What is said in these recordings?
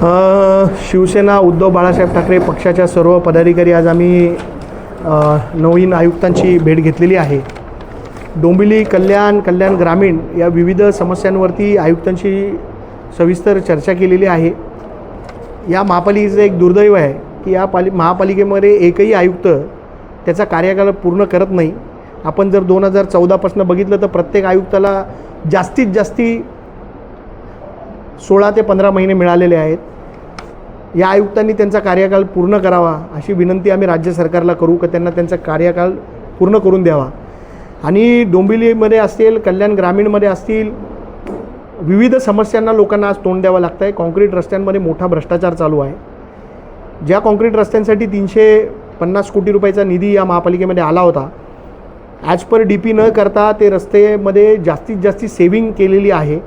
शिवसेना उद्धव बाळासाहेब ठाकरे पक्षाच्या सर्व पदाधिकारी आज आम्ही नवीन आयुक्तांची भेट घेतलेली आहे. डोंबिवली कल्याण कल्याण ग्रामीण या विविध समस्यांवरती आयुक्तांशी सविस्तर चर्चा केलेली आहे. या महापालिकेचं एक दुर्दैव आहे की या पाली महापालिकेमध्ये एकही आयुक्त त्याचा कार्यकाळ पूर्ण करत नाही. आपण जर दोन हजार चौदापासून बघितलं तर प्रत्येक आयुक्ताला जास्तीत जास्ती सोळा ते पंधरा महिने मिळालेले आहेत. या आयुक्तांनी त्यांचा कार्यकाळ पूर्ण करावा अशी विनंती आम्ही राज्य सरकारला करू का त्यांना त्यांचा कार्यकाळ पूर्ण करून द्यावा. आणि डोंबिवलीमध्ये असतील कल्याण ग्रामीणमध्ये असतील विविध समस्यांना लोकांना आज तोंड द्यावं लागतं आहे कॉन्क्रीट रस्त्यांमध्ये मोठा भ्रष्टाचार चालू आहे. ज्या कॉन्क्रीट रस्त्यांसाठी तीनशे पन्नास कोटी रुपयाचा निधी या महापालिकेमध्ये आला होता ॲज पर डी पी न करता ते रस्तेमध्ये जास्तीत जास्त सेविंग केलेली आहे.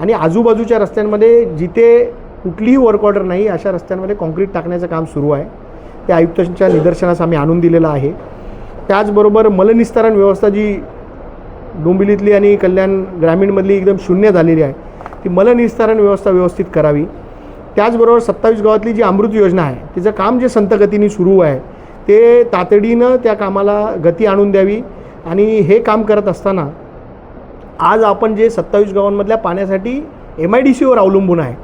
आणि आजूबाजूच्या रस्त्यांमध्ये जिथे कुठलीही वर्क ऑर्डर नाही अशा रस्त्यांमध्ये कॉन्क्रीट टाकण्याचं काम सुरू आहे. ते आयुक्तांच्या निदर्शनास आम्ही आणून दिलेलं आहे. त्याचबरोबर मलनिस्तारण व्यवस्था जी डोंबिवलीतली आणि कल्याण ग्रामीणमधली एकदम शून्य झालेली आहे ती मलनिस्तारण व्यवस्था व्यवस्थित करावी. त्याचबरोबर सत्तावीस गावातली जी अमृत योजना आहे तिचं काम जे संतगतीने सुरू आहे ते तातडीनं त्या कामाला गती आणून द्यावी. आणि हे काम करत असताना आज आपण जे सत्तावीस गावांमधल्या पाण्यासाठी एम आय डी सीवर अवलंबून आहे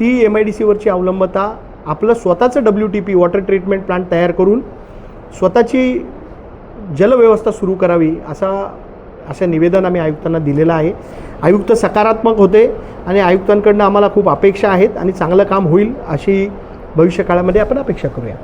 ती एम आय डी सीवरची अवलंबता आपलं स्वतःचं W T P water treatment plant तयार करून स्वतःची जलव्यवस्था सुरू करावी असा असं निवेदन आम्ही आयुक्तांना दिलेलं आहे. आयुक्त सकारात्मक होते आणि आयुक्तांकडनं आम्हाला खूप अपेक्षा आहेत आणि चांगलं काम होईल अशी भविष्यकाळामध्ये आपण अपेक्षा करूया.